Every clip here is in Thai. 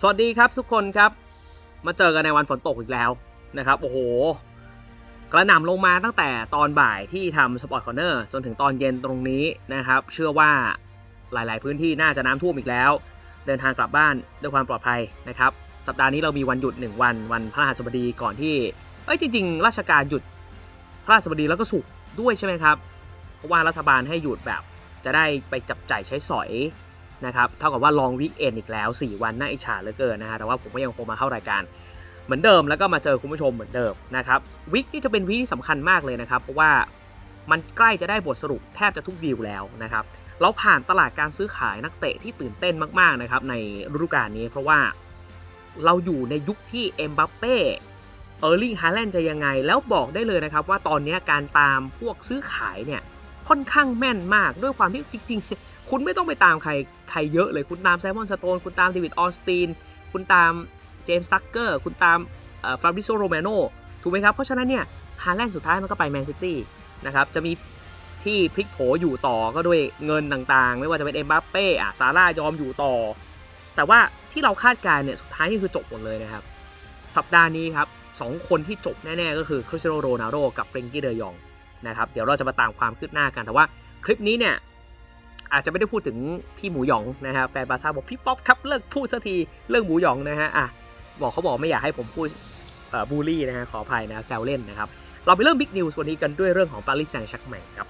สวัสดีครับทุกคนครับ มาเจอกันในวันฝนตกอีกแล้วนะครับโอ้โห กระหน่ำลงมาตั้งแต่ตอนบ่ายที่ทำสปอร์ตคอร์เนอร์จนถึงตอนเย็นตรงนี้นะครับ เชื่อว่าหลาย ๆ พื้นที่น่าจะน้ำท่วมอีกแล้ว เดินทางกลับบ้านด้วยความปลอดภัยนะครับ สัปดาห์นี้เรามีวันหยุด 1 วัน วันพระหัสบดีก่อนที่เอ้ยจริง ๆ ราชการหยุดพระหัสบดีแล้วก็ศุกด้วยใช่ไหมครับเพราะว่ารัฐบาลให้หยุดแบบจะได้ไปจับจ่ายใช้สอย นะครับเท่ากับว่าลองวิกเอนอีกแล้ว 4 วันน่าอิจฉาเหลือเกินนะฮะแต่ว่าผมก็ยังคงมาเข้ารายการเหมือนเดิมแล้วก็มาเจอคุณผู้ชมเหมือนเดิมนะครับวิกนี่จะเป็นวิกที่สำคัญมากเลยนะครับ เพราะว่ามันใกล้จะได้บทสรุปแทบจะทุกดีลแล้วนะครับเราผ่านตลาดการซื้อขายนักเตะที่ตื่นเต้นมากๆนะครับในฤดูกาลนี้ เพราะว่าเราอยู่ในยุคที่เอ็มบัปเป้เออร์ลิงฮาแลนด์จะยังไง แล้วบอกได้เลยนะครับว่าตอนนี้การตามพวกซื้อขายเนี่ยค่อนข้างแม่นมากด้วยความที่จริงๆ คุณไม่ต้องไปตามใครใครเยอะเลยคุณตามไซมอนสโตนคุณตามเดวิดออสตินคุณตามเจมส์ซักเกอร์คุณตามฟาบริโซโรเมโนถูกไหมครับ เพราะฉะนั้นเนี่ยฮาแลนด์สุดท้ายมันก็ไปแมนซิตี้นะครับจะมีที่พลิกโผอยู่ต่อก็ด้วยเงินต่างๆ ไม่ว่าจะเป็นเอ็มบัปเป้อะซาร่ายอมอยู่ต่อ แต่ว่าที่เราคาดการณ์เนี่ยสุดท้ายนี่คือจบหมดเลยนะครับ สัปดาห์นี้ครับสองคนที่จบแน่ๆ ก็คือคริสเตียโนโรนัลโดกับเฟรนกี้เดยองนะครับ เดี๋ยวเราจะมาตามความคืบหน้ากัน แต่ว่าคลิปนี้เนี่ย อาจจะไม่ได้พูดถึงพี่หมูหยองนะครับแฟนบาร์ซ่าบอกพี่ป๊อปครับเลิกพูดสักทีเรื่องหมูหยองนะฮะอะบอกเขาบอกไม่อยากให้ผมพูดบูลลี่นะฮะขออภัยนะแซวเล่นนะครับเราไปเริ่มบิ๊กนิวส์วันนี้กันด้วยเรื่องของปารีสแซงต์แชร์กแมงครับ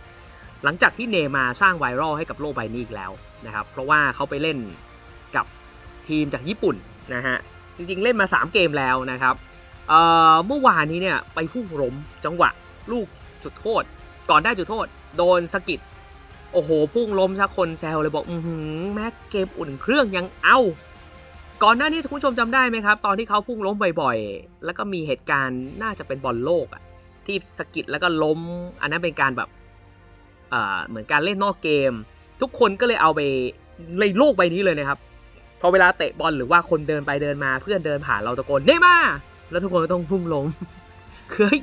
หลังจากที่เนย์มาสร้างไวรัลให้กับโลกใบนี้อีกแล้วนะครับเพราะว่าเขาไปเล่นกับทีมจากญี่ปุ่นนะฮะจริงๆเล่นมา 3 เกมแล้วนะครับเเมื่อวานนี้เนี่ยไปพุ่งล้มจังหวะลูกจุดโทษ ก่อนได้จุดโทษ โดนสกิด โอ้โหพุ่งล้มซะคนแซวเลยบอกอือหือแม้เกมอุ่นเครื่องยังเอา ก่อนหน้านี้คุณผู้ชมจำได้ไหมครับ ตอนที่เขาพุ่งล้มบ่อยๆ แล้วก็มีเหตุการณ์น่าจะเป็นบอลโลกอะที่สะกิดแล้วก็ล้ม อันนั้นเป็นการแบบอ่าเหมือนการเล่นนอกเกม ทุกคนก็เลยเอาไปในโลกใบนี้เลยนะครับพอเวลาเตะบอลหรือว่าคนเดินไปเดินมาเพื่อนเดินผ่านเราตะโกนเนมาแล้วทุกคนก็ต้องพุ่งลงคือเฮ้ย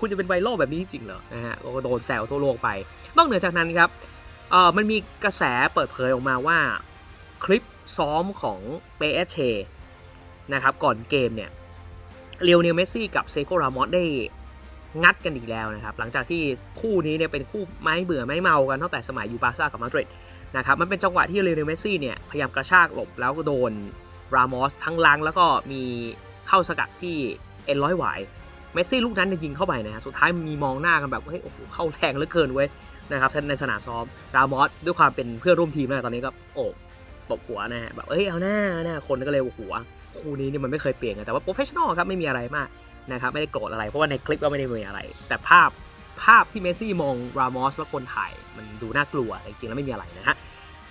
คุณจะเป็นไวรัลแบบนี้จริงเหรอนะฮะก็โดนแซวทั่วโลกไป นอกเหนือจากนั้นครับเอ่อมันมีกระแสเปิดเผยออกมาว่าคลิปซ้อมของเปเอเชนะครับก่อนเกมเนี่ยเลียวเนลเมซี่กับเซโกรามอสได้งัดกันอีกแล้วนะครับ หลังจากที่คู่นี้เนี่ยเป็นคู่ไม้เบื่อไม้เมากันตั้งแต่สมัยยูบาร์ซ่ากับมาดริดนะครับมันเป็นจังหวะที่เรอัลเมซี่เนี่ยพยายามกระชากหลบแล้วก็โดนรามอสทั้งลังแล้วก็มีเข้าสกัดที่เอ็นร้อยหวาย เมสซี่ลูกนั้นยิงเข้าไปนะฮะสุดท้ายมีมองหน้ากันแบบเฮ้ยโอ้โหเข้าแรงเหลือเกินเว้ยนะครับในสนามซ้อมรามอสด้วยความเป็นเพื่อนร่วมทีมนะตอนนี้ก็โอ้ตบหัวนะฮะแบบเอ้ยเอาหน้าหน้าคนก็เลยหัวคู่นี้เนี่ยมันไม่เคยเปลี่ยนกันแต่ว่าโปรเฟชชั่นอลครับไม่มีอะไรมากนะครับไม่ได้โกรธอะไรเพราะว่าในคลิปก็ไม่ได้มีอะไร แต่ภาพภาพที่เมสซี่มองรามอสแล้วคนถ่ายมันดูน่ากลัวจริงๆแล้วไม่มีอะไรนะฮะ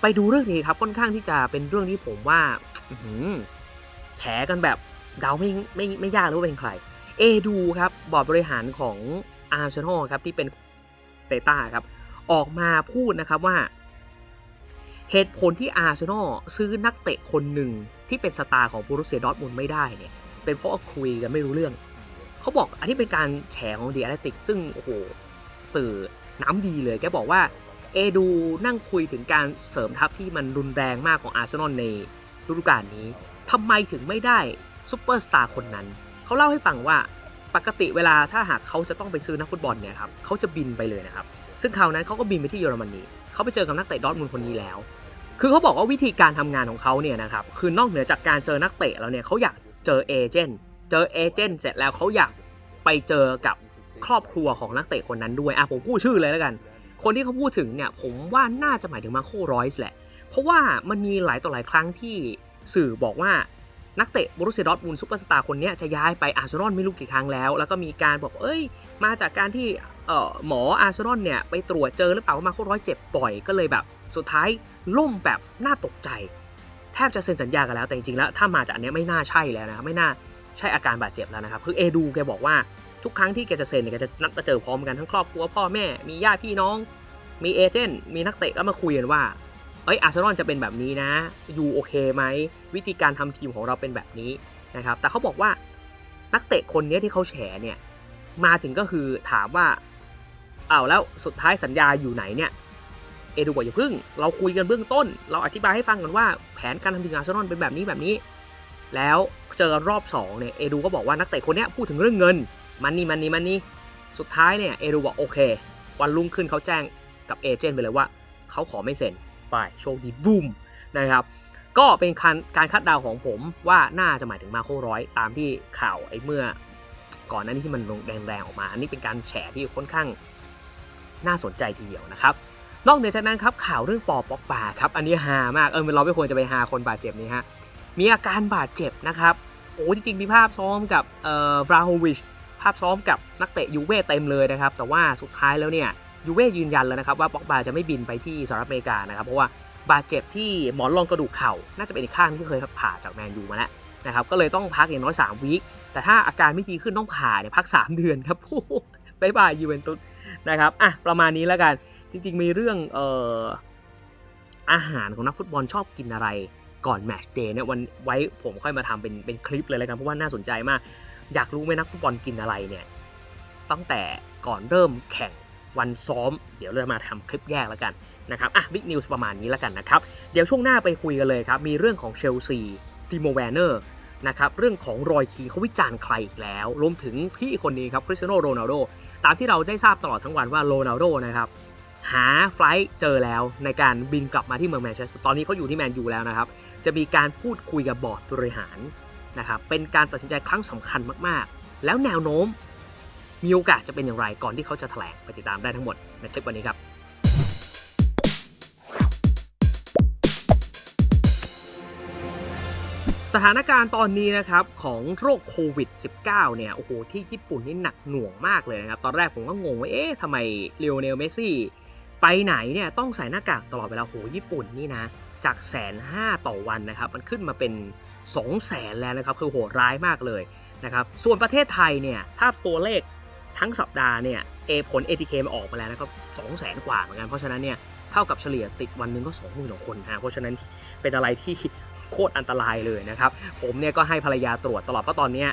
ไปดูเรื่องนี้ครับค่อนข้างที่จะเป็นเรื่องที่ผมว่าแฉกันแบบเดาไม่ไม่ไม่ยากเลยว่าเป็นใคร เอดูครับบอร์ดบริหารของอาร์เซนอลครับที่เป็นเตต้าครับออกมาพูดนะครับว่า เหตุผลที่อาร์เซนอลซื้อนักเตะคนหนึ่งที่เป็นสตาร์ของบูรุเซียดอร์ทมุนไม่ได้เนี่ยเป็นเพราะคุยกันไม่รู้เรื่อง เขาบอกอันนี้เป็นการแฉของเดีแอตติก ซึ่งโอ้โหสื่อน้ำดีเลยแกบอกว่าเอดูนั่งคุยถึงการเสริมทัพที่มันรุนแรงมากของอาร์เซนอลในฤดูกาลนี้ทำไมถึงไม่ได้ซูเปอร์สตาร์คนนั้น เขาเล่าให้ฟังว่าปกติเวลาถ้าหากเขาจะต้องไปซื้อนักฟุตบอลเนี่ยครับเขาจะบินไปเลยนะครับ ซึ่งคราวนั้นเขาก็บินไปที่เยอรมนีเขาไปเจอกับนักเตะดอทมุนคนนี้แล้ว คือเขาบอกว่าวิธีการทำงานของเขาเนี่ยนะครับคือนอกเหนือจากการเจอนักเตะแล้วเนี่ยเขาอยากเจอเอเจนต์เจอเอเจนต์เสร็จแล้วเขาอยากไปเจอกับครอบครัวของนักเตะคนนั้นด้วยอะผมพูดชื่อเลยแล้วกัน คนที่เขาพูดถึงเนี่ยผมว่าน่าจะหมายถึงมาโครอยส์แหละ เพราะว่ามันมีหลายต่อหลายครั้งที่สื่อบอกว่า นักเตะบรูเซียดอร์ทมุนด์ซูเปอร์สตาร์คนนี้จะย้ายไปอาร์เซนอลไม่รู้กี่ครั้งแล้ว แล้วก็มีการบอกเอ้ย มาจากการที่เอ่อหมออาร์เซนอลเนี่ยไปตรวจเจอหรือเปล่าว่ามาโคร้อยเจ็บบ่อยก็เลยแบบ สุดท้ายล่มแบบน่าตกใจ แทบจะเซ็นสัญญากันแล้วแต่จริงๆแล้ว ถ้ามาจากอันเนี้ยไม่น่าใช่แล้วนะครับไม่น่าใช่อาการบาดเจ็บแล้วนะครับคือเอดูแกบอกว่าทุกครั้งที่แกจะเซ็นเนี่ยแกจะนัดมาเจอพร้อมกันทั้งครอบครัวพ่อแม่มีญาติพี่น้อง มีเอเจนต์มีนักเตะก็มาคุยกันว่า เอ้ยอาร์เซนอลจะเป็นแบบนี้นะยูโอเคไหมวิธีการทำทีมของเราเป็นแบบนี้นะครับแต่เขาบอกว่านักเตะคนเนี้ยที่เขาแฉเนี่ยมาถึงก็คือถามว่าเอาแล้วสุดท้ายสัญญาอยู่ไหนเนี่ยเอดูบอกอย่าพึ่ง เราคุยกันเบื้องต้น เราอธิบายให้ฟังกันว่าแผนการทำทีมอาร์เซนอลเป็นแบบนี้แบบนี้ แล้วเจอรอบ2เนี่ยเอดูก็บอกว่านักเตะคนเนี้ยพูดถึงเรื่องเงิน มันนี่มันนี่มันนี่สุดท้ายเนี่ยเอดูบอกโอเค วันรุ่งขึ้นเขาแจ้งกับเอเจนต์ไปเลยว่าเขาขอไม่เซ็น ไปโชคดีบูมนะครับก็เป็นการการคาดเดาของผมว่าน่าจะหมายถึงมาโคร้อยตามที่ข่าวไอ้เมื่อ ก่อนหน้านี้ที่มันลงแดงๆออกมา อันนี้เป็นการแฉที่ค่อนข้างน่าสนใจทีเดียวนะครับ นอกเหนือจากนั้นครับข่าวเรื่องปอปอกป่าครับอันนี้ฮามากเออเราไม่ควรจะไปฮาคนบาดเจ็บนี้ฮะมีอาการบาดเจ็บนะครับโอ้จริงๆมีภาพซ้อมกับเอ่อวราโฮวิชภาพซ้อมกับนักเตะยูเว่เต็มเลยนะครับ แต่ว่าสุดท้ายแล้วเนี่ย ยูเว่ยืนยันแล้วนะครับว่าปอกบาจะไม่บินไปที่สหรัฐอเมริกานะครับเพราะว่าบาดเจ็บที่หมอนรองกระดูกเข่า น่าจะเป็นอีกข้างที่เคยผ่าจากแมนยูมาแล้วนะครับก็เลยต้องพักอย่างน้อย3วีคแต่ถ้าอาการไม่ดีขึ้นต้องผ่าเนี่ยพัก 3 เดือนครับบายบายยูเวนตุสนะครับอะประมาณนี้แล้วกันจริง ๆ มีเรื่องเอ่ออาหารของนักฟุตบอลชอบกินอะไรก่อนแมตช์เดย์เนี่ยวันไว้ผมค่อยมาทำเป็นเป็นคลิปเลยแล้วกันเพราะว่าน่าสนใจมาก อยากรู้ไหมนักฟุตบอลกินอะไรเนี่ยตั้งแต่ก่อนเริ่มแข่ง วันซ้อม เดี๋ยวเรามาทำคลิปแยกแล้วกันนะครับอะบิ๊กนิวส์ประมาณนี้แล้วกันนะครับเดี๋ยวช่วงหน้าไปคุยกันเลยครับมีเรื่องของเชลซีติโมแวนเนอร์นะครับเรื่องของรอยคีเขาวิจารณ์ใครอีกแล้ว รวมถึงพี่คนนี้ครับคริสเตียโนโรนัลโดตามที่เราได้ทราบตลอดทั้งวันว่าโรนัลโดนะครับหาไฟล์เจอแล้วในการบินกลับมาที่เมืองแมนเชสเตอร์ตอนนี้เขาอยู่ที่แมนยูแล้วนะครับ จะมีการพูดคุยกับบอร์ดบริหารนะครับเป็นการตัดสินใจครั้งสำคัญมากๆ แล้วแนวโน้ม มีโอกาสจะเป็นอย่างไรก่อนที่เขาจะแถลงไปติดตามได้ทั้งหมดในคลิปวันนี้ครับสถานการณ์ตอนนี้นะครับของโรคโควิด -19 เนี่ยโอ้โหที่ญี่ปุ่นนี่หนักหน่วงมากเลยนะครับ ตอนแรกผมก็งงว่าเอ๊ะทำไมเลโอเนลเมสซี่ไปไหนเนี่ยต้องใส่หน้ากากตลอดเวลาโหญี่ปุ่นนี่นะ จากแสนห้าต่อวันนะครับ มันขึ้นมาเป็น2องแสนแล้วนะครับ คือโหดร้ายมากเลยนะครับ ส่วนประเทศไทยเนี่ย ถ้าตัวเลข ทั้งสัปดาห์เนี่ยเอผล ATK มาออกมาแล้วนะครับสองแสนกว่าเหมือนกัน เพราะฉะนั้นเนี่ยเท่ากับเฉลี่ยติดวันหนึงก็สองหมื่นคนนะเพราะฉะนั้นเป็นอะไรที่โคตรอันตรายเลยนะครับ ผมเนี่ยก็ให้ภรรยาตรวจตลอดเพราะตอนเนี้ย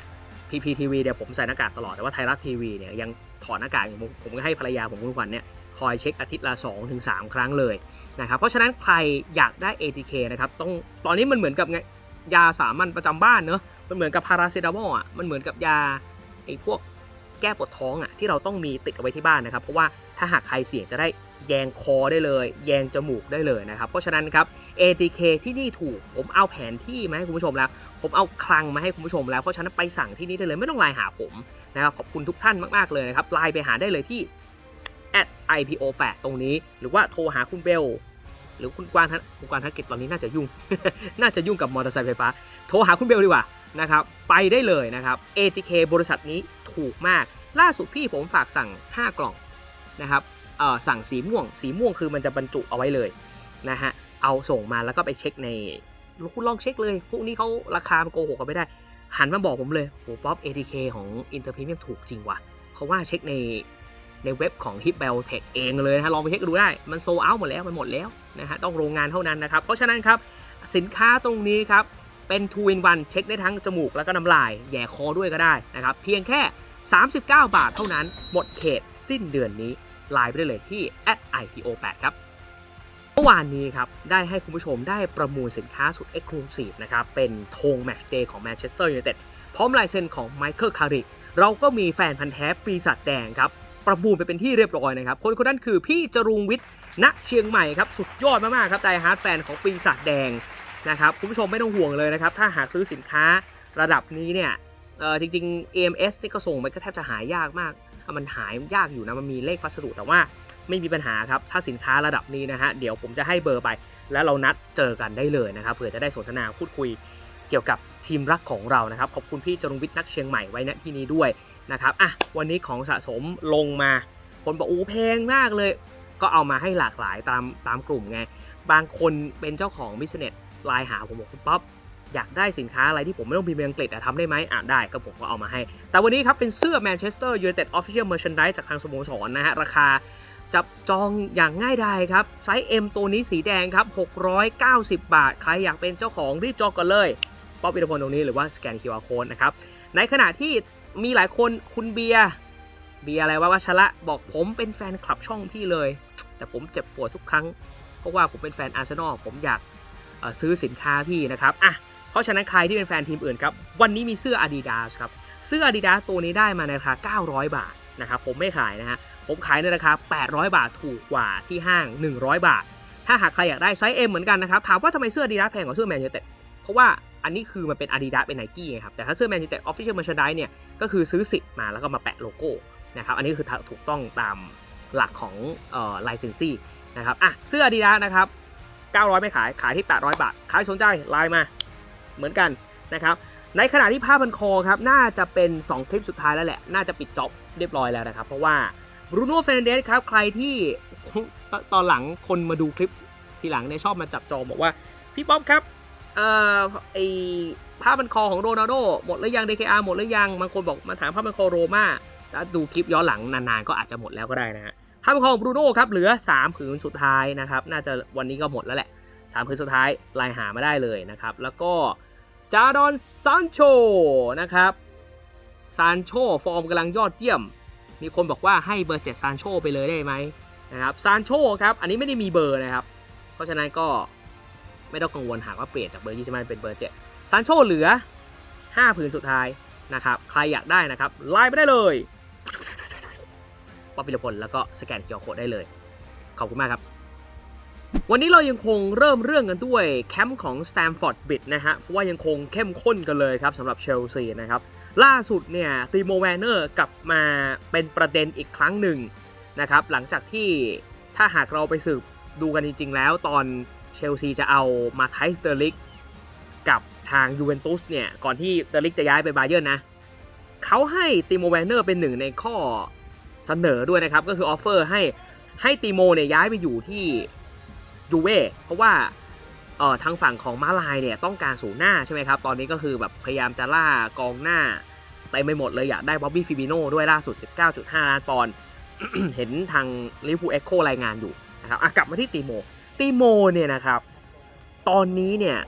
PPTV เนี่ยผมใส่หน้ากากตลอดแต่ว่าไทยรัฐทีวีเนี่ยยังถอดหน้ากากอยู่ผมก็ให้ภรรยาผมคุณขวัญเนี่ยคอยเช็คอาทิตย์ละ2-3ถึง3ครั้งเลยนะครับเพราะฉะนั้นใครอยากได้ ATK นะครับต้องตอนนี้มันเหมือนกับไงยาสามัญประจำบ้านเนอะมันเหมือนกับพาราเซตามอลอะมันเหมือนกับยาไอ้พวก แก้ปวดท้องอะที่เราต้องมีติดเอาไว้ที่บ้านนะครับ เพราะว่าถ้าหากใครเสี่ยงจะได้แยงคอได้เลย แยงจมูกได้เลยนะครับ เพราะฉะนั้นครับ ATK ที่นี่ถูก ผมเอาแผนที่มาให้คุณผู้ชมแล้ว ผมเอาคลังมาให้คุณผู้ชมแล้ว เพราะฉะนั้นไปสั่งที่นี่ได้เลยไม่ต้องไลน์หาผมนะครับ ขอบคุณทุกท่านมาก ๆ เลยนะครับ ไลน์ไปหาได้เลยที่ @ipo8 ตรงนี้ หรือว่าโทรหาคุณเบล หรือคุณกวางทันคุณกวางธนกิจตอนนี้น่าจะยุ่ง น่าจะยุ่งกับมอเตอร์ไซค์ไฟฟ้า โทรหาคุณเบลดีกว่า นะครับไปได้เลยนะครับ ATK บริษัทนี้ถูกมาก ล่าสุดพี่ผมฝากสั่ง 5 กล่องนะครับสั่งสีม่วง สีม่วงคือมันจะบรรจุเอาไว้เลยนะฮะเอาส่งมาแล้วก็ไปเช็คในคุณลองเช็คเลย พวกนี้เขาราคามันโกหกกันไม่ได้ หันมาบอกผมเลยโหป๊อป ATK ของ Inter Premium ถูกจริงว่ะเพราะว่าเช็คในในเว็บของ h i p b e l Tech เองเลยนะฮะลองไปเช็คดูได้ มันโซเอาหมดแล้ว มันหมดแล้วนะฮะ ต้องโรงงานเท่านั้นนะครับ เพราะฉะนั้นครับ สินค้าตรงนี้ครับ เป็น 2 in 1 เช็คได้ทั้งจมูกแล้วก็น้ำลาย แย่คอด้วยก็ได้นะครับ เพียงแค่ 39 บาทเท่านั้น หมดเขตสิ้นเดือนนี้ไลน์ไปได้เลยที่ @ipo8 ครับเมื่อวานนี้ครับ ได้ให้คุณผู้ชมได้ประมูลสินค้าสุด Exclusive นะครับ เป็นธงแมตช์เดย์ของแมนเชสเตอร์ยูไนเต็ดพร้อมลายเซ็นของไมเคิลคาริกเราก็มีแฟนพันธ์แท้ปีศาจแดงครับ ประมูลไปเป็นที่เรียบร้อยนะครับ คนคนนั้นคือพี่จรุงวิทย์ณเชียงใหม่ครับ สุดยอดมากๆครับไดฮาร์ดแฟนของปีศาจแดง นะครับคุณผู้ชมไม่ต้องห่วงเลยนะครับ ถ้าหากซื้อสินค้าระดับนี้เนี่ยจริงๆ AMS นี่ก็ส่งไปก็แทบจะหายากมาก มันหายยากอยู่นะ มันมีเลขพัสดุแต่ว่าไม่มีปัญหาครับ ถ้าสินค้าระดับนี้นะฮะ เดี๋ยวผมจะให้เบอร์ไป แล้วเรานัดเจอกันได้เลยนะครับ เผื่อจะได้สนทนาพูดคุยเกี่ยวกับทีมรักของเรานะครับ ขอบคุณพี่จรุงวิทย์นักเชียงใหม่ไว้ณที่นี้ด้วยนะครับ อะ วันนี้ของสะสมลงมา คนบอกอู้แพงมากเลย ก็เอามาให้หลากหลายตามตามกลุ่มไง บางคนเป็นเจ้าของบิสเนส ไลน์หาผมบอกคุณป๊อปอยากได้สินค้าอะไรที่ผมไม่ต้องพิมพ์อังกฤษอะทำได้ไหมอะได้ก็ผมก็เอามาให้ แต่วันนี้ครับเป็นเสื้อ Manchester United Official Merchandise จากทางสโมสรนะฮะ ราคาจับจองอย่างง่ายดายครับ ไซส์ M ตัวนี้สีแดงครับ 690 บาท ใครอยากเป็นเจ้าของรีบจองกันเลยป๊อปอิทพลตรงนี้หรือว่าสแกน QR Code นะครับ ในขณะที่มีหลายคนคุณเบียร์เบียร์อะไรวะวัชระบอกผมเป็นแฟนคลับช่องพี่เลย แต่ผมเจ็บปวดทุกครั้ง เพราะว่าผมเป็นแฟนอาร์เซนอลผมอยาก ซื้อสินค้าพี่นะครับอะราะฉะนั้นใครที่เป็นแฟนทีมอื่นครับวันนี้มีเสื้อ Adidas ครับเสื้อ Adidas ตัวนี้ได้มาในราคา 900 บาทนะครับผมไม่ขายนะฮะผมขายในราคา 800 บาทถูกกว่าที่ห้าง 100 บาท ถ้าหากใครอยากได้ไซส์ M เหมือนกันนะครับถามว่าทำไมเสื้อ Adidas แพงกว่าเสื้อแมนยูเต็ดเพราะว่าอันนี้คือมันเป็น Adidas เป็น Nike ไงครับแต่ถ้าเสื้อแมนยูเต็ด Official Merchandise เนี่ยก็คือซื้อสิทธิ์มาแล้วก็มาแปะโลโก้นะครับอันนี้คือถูกต้องตามหลักของออ licensee นะครับอะเสื้อ Adidas นะครับ 900 ไม่ขายขายที่ 800 บาทใครสนใจไลน์มา เหมือนกันนะครับในขณะที่ผ้าพันคอครับน่าจะเป็น 2 คลิปสุดท้ายแล้วแหละ น่าจะปิดจ็อบเรียบร้อยแล้วนะครับ เพราะว่าบรูโน่เฟรนเดสครับใครที่ตอนหลังคนมาดูคลิปทีหลังเนี่ยชอบมาจับจองบอกว่า พี่ป๊อปครับเอ่อไอผ้าพันคอของโรนัลโดหมดหรือยัง DKR หมดหรือยังบางคนบอกมาถามผ้าพันคอโรม่าถ้าดูคลิปย้อนหลังนานๆก็อาจจะหมดแล้วก็ได้นะฮะ ผ้าพันของบรูโน่ครับเหลือ 3 ผืนสุดท้ายนะครับ น่าจะวันนี้ก็หมดแล้วแหละ 3 ผืนสุดท้ายไลน์หามาได้เลยนะครับ แล้วก็จาดอนซานโชนะครับซานโชฟอร์มกำลังยอดเยี่ยม มีคนบอกว่าให้เบอร์7ซานโชไปเลยได้ไหมนะครับซานโชครับ อันนี้ไม่ได้มีเบอร์นะครับ เพราะฉะนั้นก็ไม่ต้องกังวลหากว่าเปลี่ยนจากเบอร์20เป็นเบอร์7ซานโชเหลือ 5 ผืนสุดท้ายนะครับ ใครอยากได้นะครับไลน์ไปได้เลย ป๊อปปิลพลแล้วก็สแกนเคียร์โคได้เลย ขอบคุณมากครับ วันนี้เรายังคงเริ่มเรื่องกันด้วยแคมป์ของ Stamford Bridge นะฮะ เพราะว่ายังคงเข้มข้นกันเลยครับสำหรับเชลซีนะครับ ล่าสุดเนี่ยตีโมแวนเนอร์กลับมาเป็นประเด็นอีกครั้งหนึ่งนะครับ หลังจากที่ถ้าหากเราไปสืบดูกันจริง ๆ แล้วตอนเชลซีจะเอามาไทสเตอร์ลิกกับทางยูเวนตุสเนี่ย ก่อนที่เดอร์ลิกจะย้ายไปบาเยิร์นนะเขาให้ตีโมแวนเนอร์เป็นหนึ่งในข้อ เสนอด้วยนะครับ ก็คือออฟเฟอร์ให้ให้ตีโมเนี่ยย้ายไปอยู่ที่ยูเว่เพราะว่าเอ่อทางฝั่งของมาลายเนี่ยต้องการศูนหน้าใช่ไหมครับ ตอนนี้ก็คือแบบพยายามจะล่ากองหน้าเต็มไปหมดเลยอยากได้บ๊อบบี้ฟิบิโน่ด้วยล่าสุด 19.5 ล้านปอนด์เห็นทางลิเวอร์พูลเอ็กโครายงานอยู่นะครับกลับมาที่ตีโมตีโมเนี่ยนะครับ ตอนนี้เนี่ย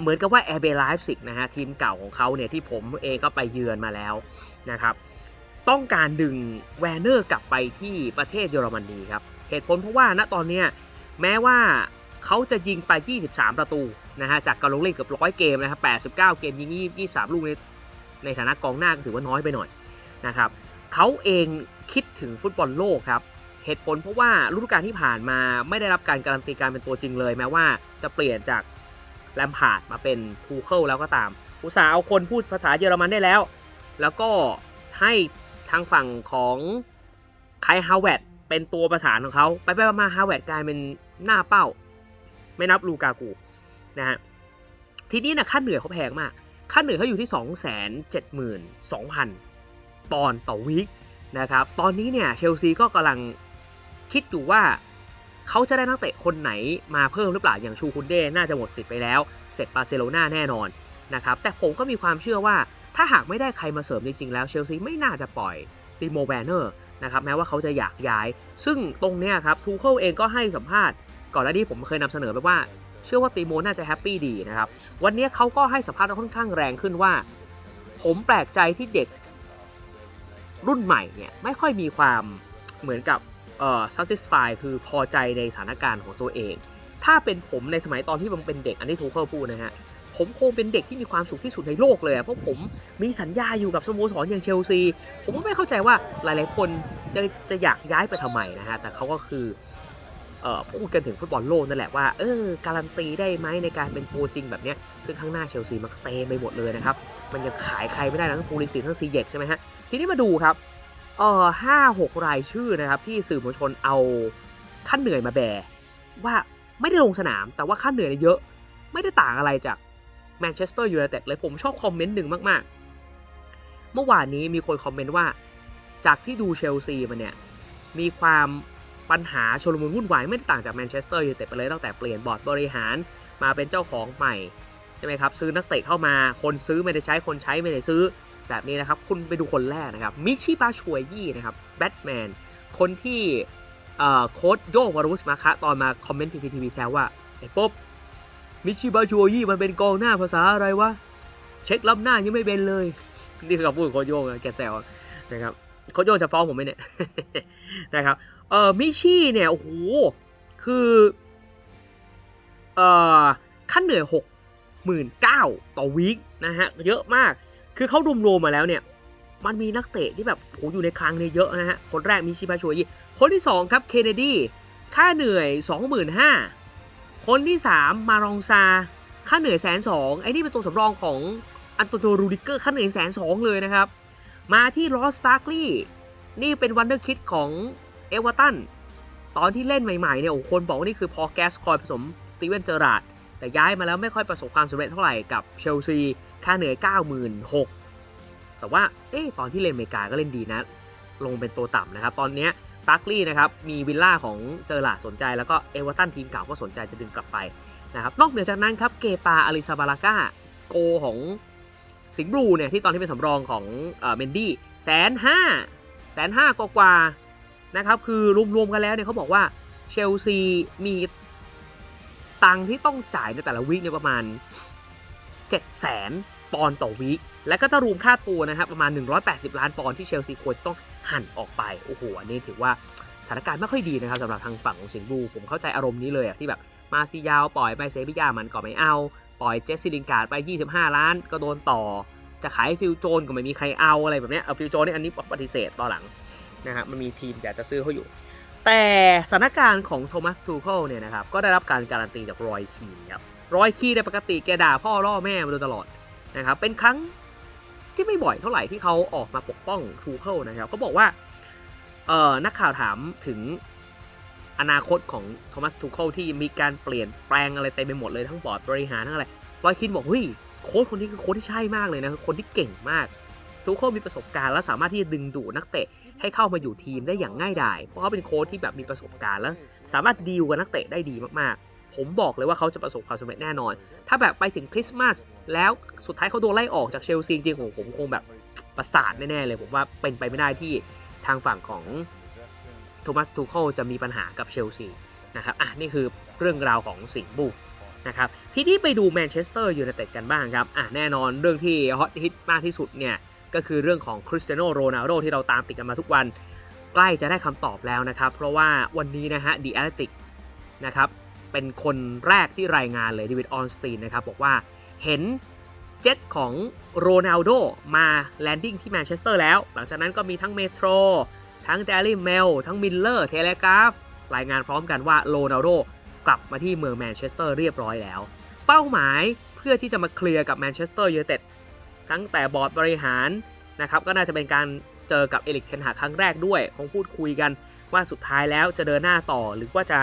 เหมือนกับว่าแอร์เบลไลฟ์สิกนะฮะทีมเก่าของเขาเนี่ยที่ผมเองก็ไปเยือนมาแล้วนะครับ ต้องการดึงแวนเนอร์กลับไปที่ประเทศเยอรมนีครับ เหตุผลเพราะว่าณตอนเนี้แม้ว่าเขาจะยิงไป 23 ประตูนะฮะจากการลงเล่นเกือบร้อยเกมนะครับ 89 เกมยิง23 ลูกในในฐานะกองหน้าก็ถือว่าน้อยไปหน่อยนะครับเขาเองคิดถึงฟุตบอลโลกครับเหตุผลเพราะว่าฤดูกาลที่ผ่านมาไม่ได้รับการการันตีการเป็นตัวจริงเลย แม้ว่าจะเปลี่ยนจากแลมพาร์ดมาเป็นทูเคิลแล้วก็ตามอุตสาห์เอาคนพูดภาษาเยอรมันได้แล้ว แล้วก็ให้ ทางฝั่งของไคฮาวเวตเป็นตัวประสานของเขาไปไปมาฮาวเวตกลายเป็นหน้าเป้า ไม่นับลูกากูนะฮะทีนี้นะค่าเหนื่อยเขาแพงมาก ค่าเหนื่อยเขาอยู่ที่ 2 7 2 0 0 0 ปอนต่อวีคนะครับ ตอนนี้เนี่ยเชลซีก็กำลังคิดอยู่ว่าเขาจะได้นักเตะคนไหนมาเพิ่มหรือเปล่า อย่างชูคุนเด้ น่าจะหมดสิทธิ์ไปแล้ว เสร็จบาร์เซโลนาแน่นอนนะครับ แต่ผมก็มีความเชื่อว่า ถ้าหากไม่ได้ใครมาเสริมจริง ๆ แล้วเชลซีไม่น่าจะปล่อยติโมแวนเนอร์นะครับแม้ว่าเขาจะอยากย้าย ซึ่งตรงเนี้ยครับทูเคิลเองก็ให้สัมภาษณ์ ก่อนหน้านี้ผมเคยนำเสนอไปว่า เชื่อว่าตีโมน่าจะแฮปปี้ดีนะครับ วันนี้เขาก็ให้สัมภาษณ์ค่อนข้างแรงขึ้นว่า ผมแปลกใจที่เด็กรุ่นใหม่เนี่ยไม่ค่อยมีความเหมือนกับเอ่อ satisfy คือพอใจในสถานการณ์ของตัวเอง ถ้าเป็นผมในสมัยตอนที่ผมเป็นเด็กอันนี้ทูเคิลพูดนะฮะ ผมคงเป็นเด็กที่มีความสุขที่สุดในโลกเลย เพราะผมมีสัญญาอยู่กับสโมสรอย่างเชลซี ผมก็ไม่เข้าใจว่าหลายๆคนจะจะอยากย้ายไปทำไมนะฮะ แต่เขาก็คืออพูดกันถึงฟุตบอลโลกนั่นแหละว่าเออการันตีได้ไหมในการเป็นโปรจริงแบบนี้ซึ่งข้างหน้าเชลซีมันเต็มไปหมดเลยนะครับ มันยังขายใครไม่ได้ทั้งปูลิสิตทั้งซีเยกใช่ไหมฮะ ทีนี้มาดูครับเออห้าหกรายชื่อนะครับ ที่สื่อมวลชนเอาขั้นเหนื่อยมาแบว่าไม่ได้ลงสนาม แต่ว่าขั้นเหนื่อยเยอะ ไม่ได้ต่างอะไรจาก แมนเชสเตอร์ยูไนเต็ดเลยผมชอบคอมเมนต์หนึ่งมากๆ เมื่อวานนี้มีคนคอมเมนต์ว่า จากที่ดูเชลซีมาเนี่ย มีความปัญหาชลมุนวุ่นวายไม่ต่างจากแมนเชสเตอร์ยูไนเต็ดไปเลยตั้งแต่เปลี่ยนบอร์ดบริหารมาเป็นเจ้าของใหม่ใช่ไหมครับซื้อนักเตะเข้ามาคนซื้อไม่ได้ใช้คนใช้ไม่ได้ซื้อแบบนี้นะครับ คุณไปดูคนแรกนะครับมิชิบาชวยยี่นะครับแบทแมนคนที่เอ่อโค้ดโยวารุสมาคะตอนมาคอมเมนต์ทีพีทีวีแซวว่าไอ้ปุ๊บ มิชิบาชวยยี่มันเป็นกองหน้าภาษาอะไรวะ เช็คล้ำหน้ายังไม่เป็นเลย นี่คือคำพูดของโคโยงแกแซวนะครับโคโยงจะฟ้องผมไหมเนี่ยนะครับเอ่อมิชี่เนี่ยโอ้โหคือเอ่อขั้นเหนื่อยหก69,000ต่อวีคนะฮะเยอะมากคือเขารวมๆมาแล้วเนี่ยมันมีนักเตะที่แบบโหอยู่ในคลังเนี่ยเยอะนะฮะคนแรกมีชิบาโชยิคนที่2ครับเคนเนดีค่าเหนื่อย 25,000 คนที่ 3 มารองซา ค่าเหนื่อยแสนสองไอ้นี่เป็นตัวสำรองของอันโตโตรูดิเกอร์ค่าเหนื่อยแสนสองเลยนะครับ มาที่รอสตาร์กลีนี่เป็นวันเดอร์คิดของเอเวอร์ตันตอนที่เล่นใหม่ๆเนี่ยโอ้คนบอกว่านี่คือพอแกสคอยผสมสตีเวนเจอราร์ดแต่ย้ายมาแล้วไม่ค่อยประสบความสำเร็จเท่าไหร่กับเชลซีค่าเหนื่อย 96,000แต่ว่าเอ๊ะตอนที่เล่นอเมริกาก็เล่นดีนะ ลงเป็นตัวต่ำนะครับ ตอนเนี้ย ปาร์คลีย์นะครับมีวิลล่าของเจอร์ลาสนใจ แล้วก็เอเวอร์ตันทีมเก่าก็สนใจจะดึงกลับไปนะครับนอกเหนือจากนั้นครับเกปาอาริซาบาลาก้าโกของสิงห์บลูเนี่ยที่ตอนที่เป็นสำรองของเมนดี้แสนห้าแสนห้ากว่าๆนะครับคือรวมๆกันแล้วเนี่ยเขาบอกว่าเชลซีมีตังค์ที่ต้องจ่ายในแต่ละวีคเนี่ยประมาณ 7 0 0แสนปอนด์ต่อวีคและก็ถ้ารวมค่าตัวนะครับประมาณ 180 ล้านปอนด์ที่เชลซีควรจะต้อง หั่นออกไปโอ้โหอันนี้ถือว่าสถานการณ์ไม่ค่อยดีนะครับสำหรับทางฝั่งของสิงห์บลูผมเข้าใจอารมณ์นี้เลยอะที่แบบมาซียาวปล่อยไปเซบิยามันก็ไม่เอา ปล่อยเจสซิลินการ์ดไป 25 ล้านก็โดนต่อ จะขายฟิลโจนก็ไม่มีใครเอาอะไรแบบเนี้ยเอาฟิลโจนนี่อันนี้ปฏิเสธตอนหลังนะฮะมันมีทีมอยากจะซื้อเขาอยู่ แต่สถานการณ์ของโทมัสทูเคิลเนี่ยนะครับก็ได้รับการการันตีจากรอยคีนครับรอยคีในปกติแกด่าพ่อล่อแม่มาโดยตลอดนะครับเป็นครั้ง ที่ไม่บ่อยเท่าไหร่ที่เขาออกมาปกป้องทูเคิลนะครับเขาบอกว่าเออนักข่าวถามถึงอนาคตของโทมัสทูเคิลที่มีการเปลี่ยนแปลงอะไรเต็มไปหมดเลยทั้งบอร์ดบริหารทั้งอะไรรอยคินบอกเฮ้ยโค้ชคนนี้คือโค้ชที่ใช่มากเลยนะคือคนที่เก่งมากทูเคิลมีประสบการณ์และสามารถที่จะดึงดูดนักเตะให้เข้ามาอยู่ทีมได้อย่างง่ายดายเพราะเขาเป็นโค้ชที่แบบมีประสบการณ์แล้ว สามารถดีลกับนักเตะได้ดีมากๆ ผมบอกเลยว่าเขาจะประสบความสำเร็จแน่นอน ถ้าแบบไปถึงคริสต์มาสแล้วสุดท้ายเขาโดนไล่ออกจากเชลซีจริงๆผมผมคงแบบประสาทแน่ๆเลยผมว่าเป็นไปไม่ได้ที่ทางฝั่งของโทมัสทูเคิลจะมีปัญหากับเชลซีนะครับอะนี่คือเรื่องราวของสิงห์บุกนะครับทีนี้ไปดูแมนเชสเตอร์ยูไนเต็ดกันบ้างครับอะแน่นอนเรื่องที่ฮอตฮิตมากที่สุดเนี่ยก็คือเรื่องของคริสเตียโนโรนัลโดที่เราตามติดกันมาทุกวัน ใกล้จะได้คำตอบแล้วนะครับ เพราะว่าวันนี้นะฮะดีแอตติกนะครับ เป็นคนแรกที่รายงานเลยดวิดออนสตีนนะครับบอกว่าเห็นเจ็ตของโรนัลโดมาแลนดิ้งที่แมนเชสเตอร์แล้ว หลังจากนั้นก็มีทั้งเมโทรทั้งเดลี่เมลทั้งมิลเลอร์เทเลกราฟรายงานพร้อมกันว่าโรนัลโดกลับมาที่เมืองแมนเชสเตอร์เรียบร้อยแล้ว เป้าหมายเพื่อที่จะมาเคลียร์กับแมนเชสเตอร์ยูไนเต็ดทั้งแต่บอร์ดบริหารนะครับก็น่าจะเป็นการเจอกับเอลิกเทนหาครั้งแรกด้วย คงพูดคุยกันว่าสุดท้ายแล้วจะเดินหน้าต่อหรือว่าจะ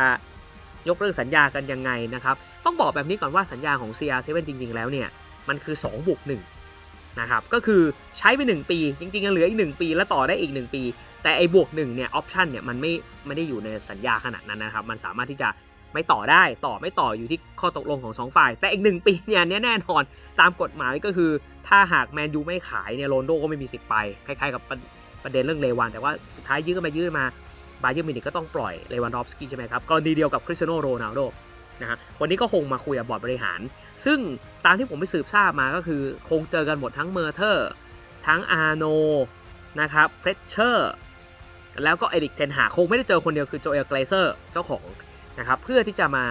ยกเลิกสัญญากันยังไงนะครับ ต้องบอกแบบนี้ก่อนว่าสัญญาของ CR7 จริง ๆ แล้วเนี่ย มันคือ2บวก1นะครับ ก็คือใช้ไป 1 ปี จริงๆยังเหลืออีก 1 ปี แล้วต่อได้อีก 1 ปี แต่ไอ้บวก1เนี่ยออปชันเนี่ยมันไม่ไม่ได้อยู่ในสัญญาขนาดนั้นนะครับ มันสามารถที่จะไม่ต่อได้ต่อไม่ต่ออยู่ที่ข้อตกลงของ 2 ฝ่าย แต่อีก 1 ปีเนี่ยแน่นอนตามกฎหมายก็คือ ถ้าหากแมนยูไม่ขายเนี่ยโรนโดก็ไม่มีสิทธิ์ไปคล้ายๆกับประประเด็นเรื่องเลวานแต่ว่าสุดท้ายยื้อกันไปยื้อมา บาเยอร์มินิกก็ต้องปล่อยเลวานดอฟสกี้ใช่ไหมครับกรณีเดียวกับคริสเตียโนโรนัลโดนะฮะวันนี้ก็คงมาคุยกับบอร์ดบริหาร ซึ่งตามที่ผมไปสืบทราบมาก็คือ คงเจอกันหมดทั้งเมอร์เทอร์ ทั้งอาร์โนนะครับเฟรชเชอร์แล้วก็เอริกเทนหาคงไม่ได้เจอคนเดียวคือโจเอลเกรเซอร์เจ้าของนะครับเพื่อที่จะมา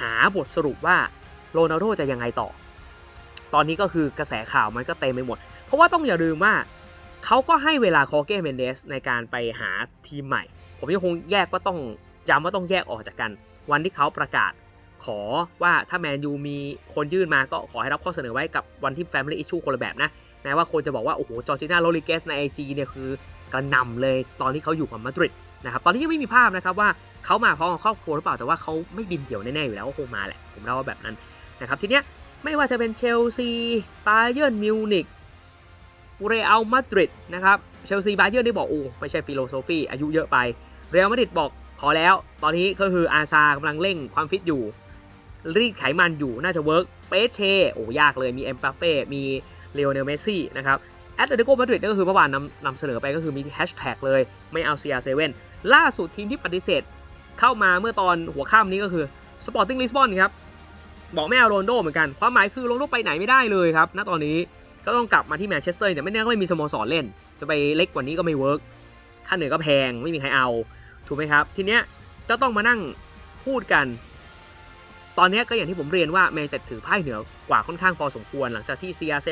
หาบทสรุปว่าโรนัลโดจะยังไงต่อ ตอนนี้ก็คือกระแสข่าวมันก็เต็มไปหมด เพราะว่าต้องอย่าลืมว่าเขาก็ให้เวลาคอเก้เมนเดสในการไปหาทีมใหม่ ผมยังคงแยกว่าต้องย้ำว่าต้องแยกออกจากกัน วันที่เขาประกาศขอว่าถ้าแมนยูมีคนยื่นมาก็ขอให้รับข้อเสนอไว้กับวันที่ Family Issue คนละแบบนะแม้ว่าคนจะบอกว่า โอ้โห จอร์จิน่าโรลิเกสใน IG เนี่ยคือกระนำเลยตอนที่เขาอยู่กับมาดริดนะครับ ตอนนี้ยังไม่มีภาพนะครับว่าเขามาพร้อมกับครอบครัวหรือเปล่า แต่ว่าเขาไม่บินเดี่ยวแน่ๆอยู่แล้วก็คงมาแหละ ผมเล่าว่าแบบนั้นนะครับทีเนี้ยไม่ว่าจะเป็นเชลซีบาเยิร์นมิวนิกเรอัลมาดริดนะครับเชลซีบาเยิร์นได้บอกโอ้ไม่ใช่ฟิโลโซฟีอายุเยอะไป เรอัลมาดริดบอกพอแล้ว ตอนนี้ก็คืออาซากำลังเร่งความฟิตอยู่ รีดไขมันอยู่น่าจะเวิร์กเปเชโอ้ยากเลยมีเอ็มปาเป้มีเลโอเนลเมสซี่นะครับแอตเลติโกมาดริดก็คือเมื่อวานนำนำเสนอไปก็คือมีแฮชแท็กเลยไม่เอา CR7 ล่าสุดทีมที่ปฏิเสธ เข้ามาเมื่อตอนหัวค่ำนี้ก็คือ Sporting Lisbon ครับ บอกไม่เอาโรนโดเหมือนกัน ความหมายคือโรนโดไปไหนไม่ได้เลยครับณตอนนี้ก็ต้องกลับมาที่แมนเชสเตอร์แต่ไม่แน่ก็ไม่มีสโมสรเล่น จะไปเล็กกว่านี้ก็ไม่เวิร์กค่าเหนื่อยก็แพงไม่มีใครเอา ถูกไหมครับ ทีเนี้ยก็ต้องมานั่งพูดกัน ตอนนี้ก็อย่างที่ผมเรียนว่าแมนเต็ดถือไพ่เหนือกว่าค่อนข้างพอสมควร หลังจากที่ CR7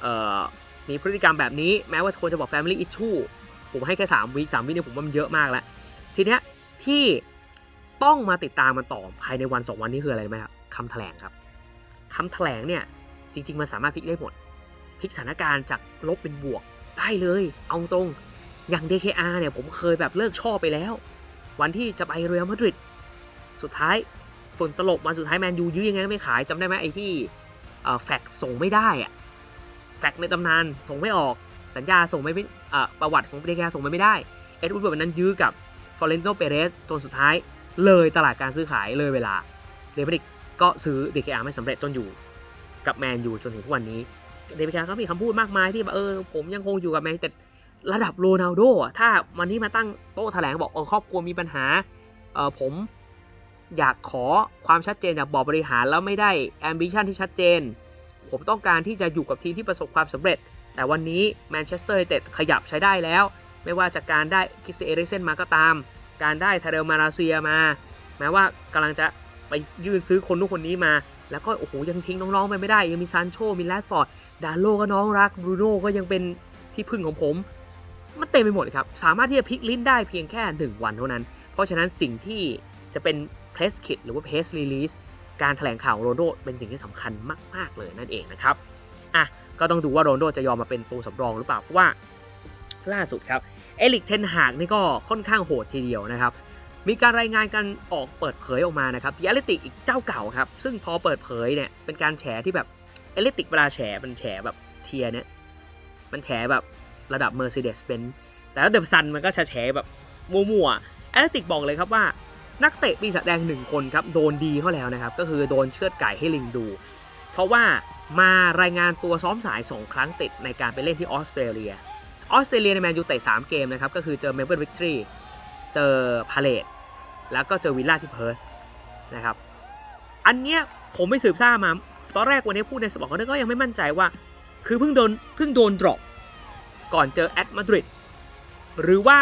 เอ่อมีพฤติกรรมแบบนี้แม้ว่าคนจะบอก Family Issue ผมให้แค่3วิ3วิเนี่ยผมว่ามันเยอะมากแล้วทีเนี้ยที่ต้องมาติดตามมันต่อภายในวัน 2 วันนี้คืออะไรไหมครับคำแถลงครับคำแถลงเนี่ยจริง ๆ มันสามารถพลิกได้หมดพลิกสถานการณ์จากลบเป็นบวกได้เลย เอาตรง อย่าง DKR เนี่ยผมเคยแบบเลิกชอบไปแล้ว วันที่จะไปเรอัลมาดริดสุดท้ายฝนตลบมาสุดท้ายแมนยูยื้อยังไงก็ไม่ขายจำได้ไหมไอ้ที่แฟกส่งไม่ได้อะแฟกในตำนานส่งไม่ออกสัญญาส่งไม่ประวัติของเดกาส่งไปไม่ได้ เอ็ดวูดเวิร์ดวันนั้นยื้อกับฟลอเรนโตเปเรสจนสุดท้ายเลยตลาดการซื้อขายเลยเวลาเดวิดก็ซื้อเดกาไม่สำเร็จจนอยู่กับแมนยูจนถึงทุกวันนี้เดวิดก็มีคำพูดมากมายที่แบบเออผมยังคงอยู่กับแมนแต่ ระดับโรนัลโดถ้าวันนี้มาตั้งโต๊ะแถลงบอกออครอบครัวมีปัญหาเออผมอยากขอความชัดเจนจากบอร์ดบริหารแล้วไม่ได้แอมบิชันที่ชัดเจน ผมต้องการที่จะอยู่กับทีมที่ประสบความสำเร็จ แต่วันนี้แมนเชสเตอร์ยูไนเต็ดขยับใช้ได้แล้ว ไม่ว่าจากการได้คิสเอริเซนมาก็ตาม การได้ทาเรลมาราเซียมา แม้ว่ากำลังจะไปยื่นซื้อคนนู้นคนนี้มา แล้วก็โอ้โหยังทิ้งน้องๆไปไม่ได้ ยังมีซานโชมีแรดฟอร์ดดาโลก็น้องรักบรูโน่ก็ยังเป็นที่พึ่งของผม มันเต็มไปหมดครับ สามารถที่จะพลิกลิ้นได้เพียงแค่ 1 วันเท่านั้น เพราะฉะนั้นสิ่งที่จะเป็นเพรสคิดหรือว่าเพสรีลีสการแถลงข่าวโรนโดเป็นสิ่งที่สำคัญมาก ๆ เลยนั่นเองนะครับ อะ ก็ต้องดูว่าโรนโดจะยอมมาเป็นตัวสำรองหรือเปล่า เพราะว่าล่าสุดครับ เอลิกเทนหากนี่ก็ค่อนข้างโหดทีเดียวนะครับ มีการรายงานกันออกเปิดเผยออกมานะครับที่เอลิติกอีกเจ้าเก่าครับ ซึ่งพอเปิดเผยเนี่ยเป็นการแฉที่แบบเอลิติกเวลาแฉมันแฉแบบเทียเนี่ยมันแฉแบบ ระดับ Mercedes-Benz แต่ถ้าเดบซันมันก็จะแฉแบบมั่วๆเอลิติกบอกเลยครับว่านักเตะปีศาจแดงหนึ่งคนครับโดนดีเขาแล้วนะครับก็คือโดนเชือดไก่ให้ลิงดู เพราะว่ามารายงานตัวซ้อมสาย2ครั้งติดในการไปเล่นที่ออสเตรเลียออสเตรเลียในแมนยูเตะ3เกมนะครับก็คือเจอเมลเบิร์นวิกตอรีเจอพาเลตแล้วก็เจอวิลล่าที่เพิร์ธนะครับอันเนี้ยผมไปสืบทราบมา ตอนแรกวันนี้พูดในสปอร์ตเขาก็ยังไม่มั่นใจว่า คือเพิ่งโดนเพิ่งโดนดรอป ก่อนเจอแอตมาดริดหรือว่า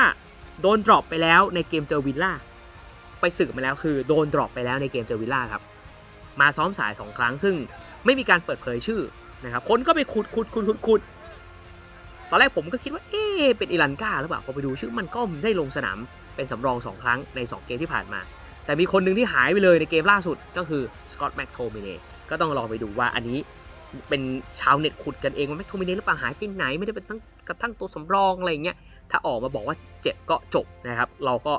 โดนดรอปไปแล้วในเกมเจอวิลล่าไปสืบมาแล้วคือโดนดรอปไปแล้วในเกมเจอวิลล่าครับ มาซ้อมสาย 2 ครั้งซึ่งไม่มีการเปิดเผยชื่อนะครับคนก็ไปขุดขุดขุดขุดขุดตอนแรกผมก็คิดว่าเอ๊เป็นอิลันกาหรือเปล่าพอไปดูชื่อมันก็ได้ลงสนามเป็นสำรอง 2 ครั้งใน 2 เกมที่ผ่านมา แต่มีคนหนึ่งที่หายไปเลยในเกมล่าสุดก็คือสกอตแม็กโทมิเนก็ต้องลองไปดูว่าอันนี้เป็นชาวเน็ตขุดกันเองว่าแม็กโทมิเนหรือเปล่าหายไปไหนไม่ได้เป็นตั้ง กระทั่งตัวสำรองอะไรเงี้ยถ้าออกมาบอกว่าเจ็บก็จบนะครับ เราก็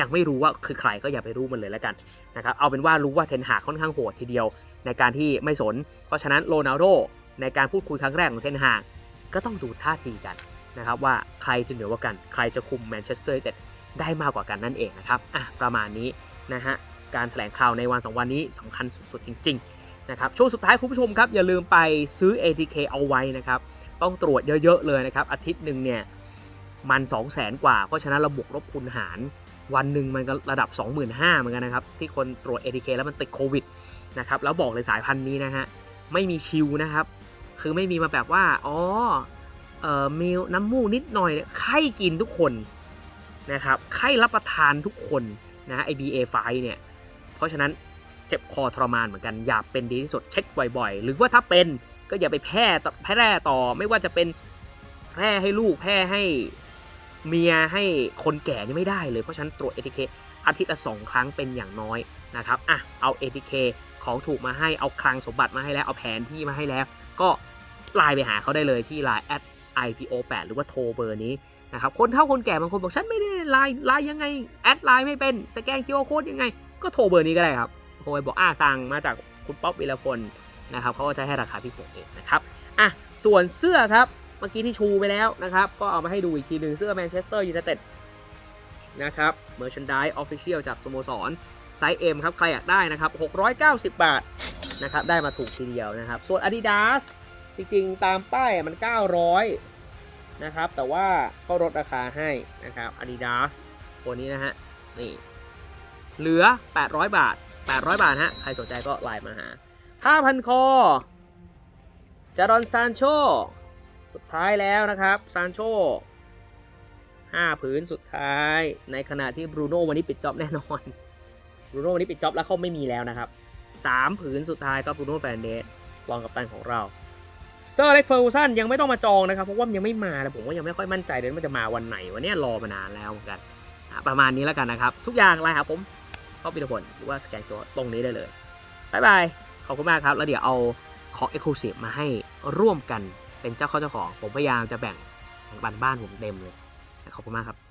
ยังไม่รู้ว่าคือใครก็อย่าไปรู้มันเลยแล้วกันนะครับเอาเป็นว่ารู้ว่าเทนหาค่อนข้างโหดทีเดียว ในการที่ไม่สน เพราะฉะนั้นโรนัลโดในการพูดคุยครั้งแรกของเทนหากก็ต้องดูท่าทีกันนะครับว่าใครจะเหนือกว่ากัน ใครจะคุมแมนเชสเตอร์ยูไนเต็ดได้มากกว่ากันนั่นเองนะครับอะประมาณนี้นะฮะการแถลงข่าวในวันสองวันนี้สำคัญสุดๆจริง ๆ นะครับช่วงสุดท้ายคุณผู้ชมครับอย่าลืมไปซื้อ ATK เอาไว้นะครับ ต้องตรวจเยอะๆเลยนะครับ อาทิตย์หนึ่งเนี่ยมัน2 0 0แสนกว่า เพราะฉะนั้นเราบวกลบคูณหาร วันหนึ่งมันก็ระดับ 25,000เหมือนกันนะครับ ที่คนตรวจ ATK แล้วมันติดโควิดนะครับแล้วบอกเลยสายพันธุ์นี้นะฮะไม่มีชิวนะครับ คือไม่มีมาแบบว่าอ๋อเอ่อมีน้ำมูกนิดหน่อยไข้กินทุกคนนะครับไข้รับประทานทุกคนนะ IBA5 เนี่ยเพราะฉะนั้นเจ็บคอทรมานเหมือนกันอย่าเป็นดีที่สุดเช็คบ่อยๆ หรือว่าถ้าเป็น ก็อย่าไปแพร่ต่อแพร่ต่อไม่ว่าจะเป็นแพร่ให้ลูกแพร่ให้เมียให้คนแก่นี่ไม่ได้เลยเพราะฉะนั้นตรวจ ATK อาทิตย์ละสองครั้งเป็นอย่างน้อยนะครับอะเอา ATK ของถูกมาให้เอาคลังสมบัติมาให้แล้วเอาแผนที่มาให้แล้ว ก็ไลน์ไปหาเขาได้เลยที่ Line at IPO8 หรือว่าโทรเบอร์นี้นะครับคนเฒ่าคนแก่บางคนบอกฉันไม่ได้ไลน์ไลน์ยังไงแอดไลน์ไม่เป็นสแกนคิวอาร์โค้ดยังไง ก็โทรเบอร์นี้ก็ได้ครับโทรไปบอกอ่าสั่งมาจากคุณป๊อปวิรพล นะครับเขาก็จะให้ราคาพิเศษเองนะครับอะส่วนเสื้อครับเมื่อกี้ที่ชูไปแล้วนะครับ ก็เอามาให้ดูอีกทีหนึ่งเสื้อแมนเชสเตอร์ยูไนเต็ดนะครับเมอร์ชันดายออฟฟิเชียลจากสโมสรไซส์ M ครับ ใครอยากได้นะครับ 690 บาทนะครับ ได้มาถูกทีเดียวนะครับ ส่วน Adidas จริงๆ ตามป้ายมัน 900 นะครับ แต่ว่าก็ลดราคาให้นะครับ Adidas ตัวนี้นะฮะ นี่ เหลือ 800 บาท 800 บาทฮะ ใครสนใจก็ไลน์มาหา ผ้าพันคอ จารอนซานโช สุดท้ายแล้วนะครับ ซานโชห้าผืนสุดท้าย ในขณะที่บรูโน่วันนี้ปิดจ็อบแน่นอน บรูโน่วันนี้ปิดจ็อบแล้วเขาไม่มีแล้วนะครับสามผืนสุดท้ายก็บรูโน่แฟนเดสรองกับตันของเราเซอร์เล็กเฟอร์กูสันยังไม่ต้องมาจองนะครับ เพราะว่ามันยังไม่มาแต่ผมก็ยังไม่ค่อยมั่นใจเลยว่ามันจะมาวันไหน วันนี้รอมานานแล้วเหมือนกัน ประมาณนี้แล้วกันนะครับ ทุกอย่างไลน์หาผมเข้าปิดผลหรือว่าสแกนตัวตรงนี้ได้เลยบายบาย อบคุณมากครับ แล้วเดี๋ยวเอาของ Exclusive มาให้ร่วมกันเป็นเจ้าเข้าเจ้าของ ผมพยายามจะแบ่งแบ่งปันบ้านผมเต็มเลย ขอบคุณมากครับ